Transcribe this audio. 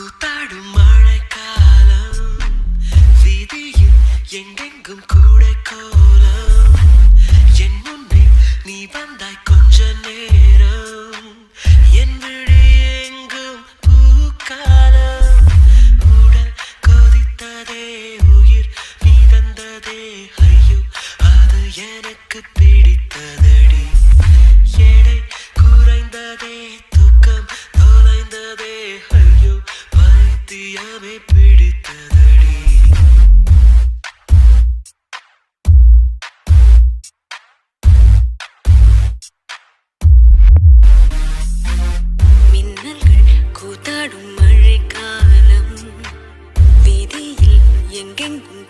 கூத்தாடும் மழைக்காலம். வீதியில் எங்கெங்கும் கூட கோலம் என் முன்னே நீ வந்தாய் கொஞ்ச நேரம். என் விழி எங்கும் பூக்காலம். உடல் கொதித்ததே உயிர் மிதந்ததே ஐயோ அது எனக்கு பிடித்ததடி. எடை குறைந்ததே பைத்தியமே பிடித்ததடி. மின்னல்கள் கூத்தாடும் மழைக்காலம். வீதியில் எங்கெங்கும்